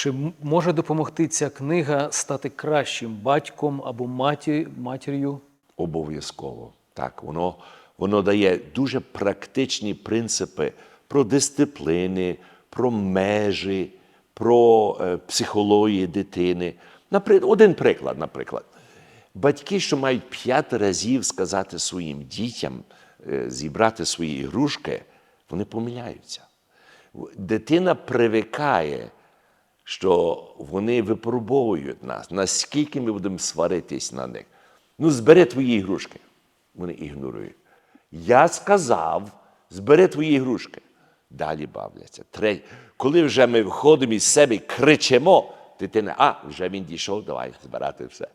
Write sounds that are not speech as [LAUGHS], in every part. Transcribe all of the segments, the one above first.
Чи може допомогти ця книга стати кращим батьком або маті, матір'ю? Обов'язково. Так, воно, воно дає дуже практичні принципи про дисципліни, про межі, про е, психологію дитини. Наприклад, один приклад, наприклад. Батьки, що мають п'ять разів сказати своїм дітям, е, зібрати свої ігрушки, вони помиляються. Дитина привикає, що вони випробовують нас, наскільки ми будемо сваритись на них. Ну, збери твої ігрушки. Вони ігнорують. Я сказав, збери твої ігрушки. Далі бавляться. Третє. Коли вже ми виходимо із себе і кричимо, дитина, а, вже він дійшов, давай збирати все.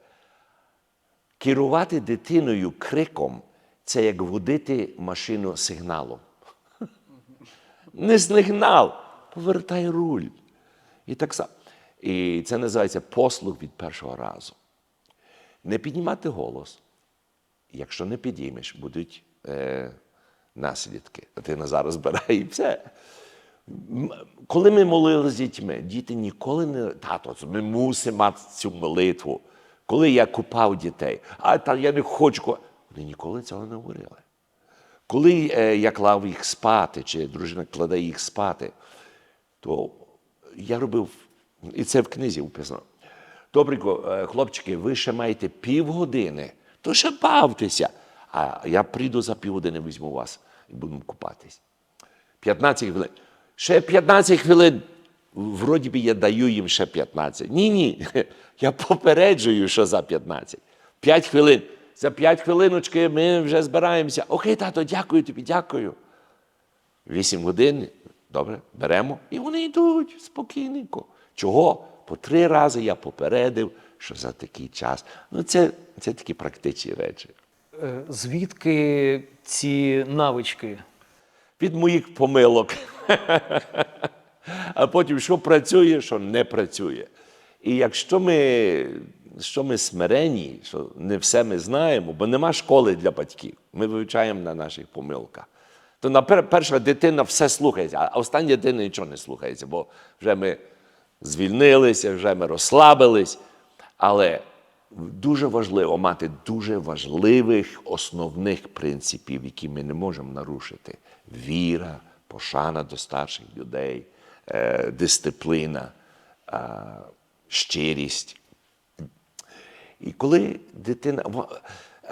Керувати дитиною криком це як водити машину сигналом. [LAUGHS] Не сигнал, повертай руль. І так само. І це називається послуг від першого разу. Не піднімати голос. Якщо не підіймеш, будуть е, наслідки. Дитина зараз збирає і все. Коли ми молилися з дітьми, діти ніколи не тато, ми мусимо мати цю молитву. Коли я купав дітей, а та я не хочу. Вони ніколи цього не говорили. Коли е, я клав їх спати, чи дружина кладе їх спати, то я робив, і це в книзі вписано. Добренько, е, хлопчики, ви ще маєте півгодини, то ще бавтеся. А я прийду за півгодини, візьму вас і будемо купатись. 15 хвилин. Ще 15 хвилин. Вроді би я даю їм ще 15. Ні, ні. [LAUGHS] Я попереджую, що за 15. 5 хвилин. За 5 хвилиночки ми вже збираємося. Окей, тато, дякую тобі, дякую. 8 годин, добре, беремо, і вони йдуть спокійненько. Чого? По три рази я попередив, що за такий час. Ну, це, це такі практичні речі. Е, Звідки ці навички? Від моїх помилок. а потім, що працює, що не працює. І якщо ми, що ми смирені, що не все ми знаємо, бо нема школи для батьків, ми вивчаємо на наших помилках. То перша дитина все слухається, а остання дитина нічого не слухається, бо вже ми звільнилися, вже ми розслабились. Але дуже важливо мати дуже важливих основних принципів, які ми не можемо нарушити: віра, пошана до старших людей, е, дисципліна, е, щирість. І коли дитина.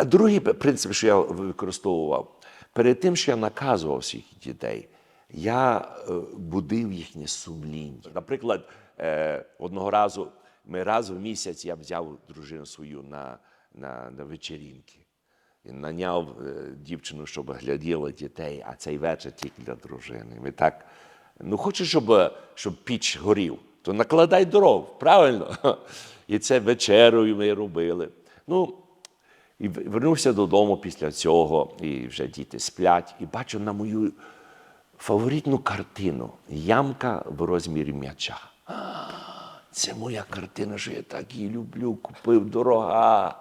другий принцип, що я використовував, перед тим, що я наказував всіх дітей, я е, будив їхнє сумління. Наприклад, е, одного разу ми раз в місяць я взяв дружину свою на, на, на вечерінки. І наняв е, дівчину, щоб гляділа дітей, а цей вечір тільки для дружини. Ми так, ну хочеш, щоб, щоб піч горів, то накладай дров, правильно? [LAUGHS] І це вечерою ми робили. Ну, і вернувся додому після цього, і вже діти сплять, і бачу на мою фаворитну картину ямка в розмірі м'яча. [GASPS] Це моя картина, що я так її люблю, купив дорога.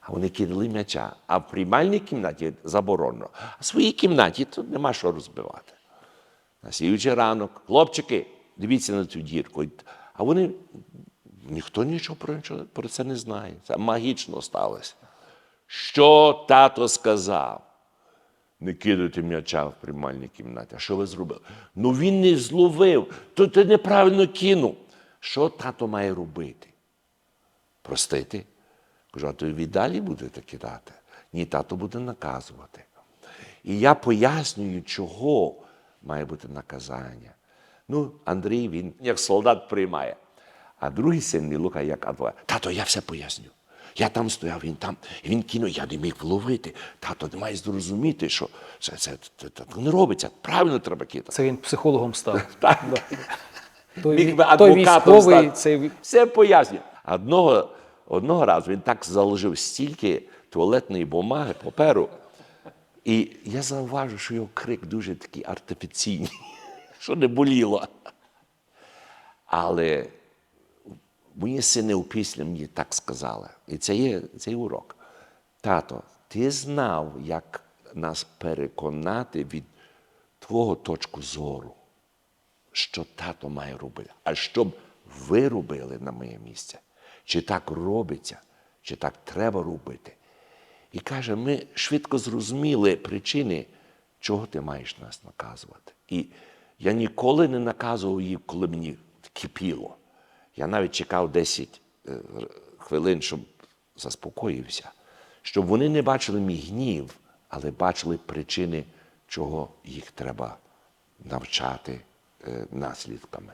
А вони кинули м'яча. А в приймальній кімнаті заборонено. А в своїй кімнаті тут нема що розбивати. На слідуючий ранок, хлопчики, дивіться на цю дірку. А вони, ніхто нічого про це не знає. Це магічно сталося. Що тато сказав? Не кидайте м'яча в приймальній кімнаті. А що ви зробили? Ну він не зловив, то ти неправильно кинув. Що тато має робити? Простити? Кажу, а то ви далі будете кидати? Ні, тато буде наказувати. І я пояснюю, чого має бути наказання. Ну, Андрій, він як солдат приймає. А другий син мій Лука, як адвокат. Тато, я все поясню. Я там стояв, він там, і він кинув, я не міг вловити. Тато, ти маєш зрозуміти, що це, це, це, це не робиться. Правильно треба кидати. Це він психологом став. [LAUGHS] Так. Той, Міг би адвокатом військовий, стати. цей Все пояснює. Одного, одного разу він так заложив стільки туалетної бумаги, паперу. І я зауважив, що його крик дуже такий артифіційний, [LAUGHS] що не боліло. Але мої сини опісля мені так сказали. І це є цей урок. Тато, ти знав, як нас переконати від твого точку зору що тато має робити, а щоб ви робили на моє місце? Чи так робиться, чи так треба робити? І каже, ми швидко зрозуміли причини, чого ти маєш нас наказувати. І я ніколи не наказував їх, коли мені кипіло. Я навіть чекав 10 е, хвилин, щоб заспокоївся, щоб вони не бачили мій гнів, але бачили причини, чого їх треба навчати е, наслідками.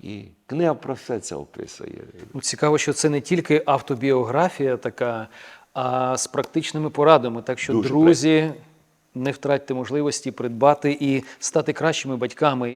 І книга про все це описує. Ну, Цікаво, що це не тільки автобіографія така, а з практичними порадами. Так що, Дуже друзі, не втратьте можливості придбати і стати кращими батьками.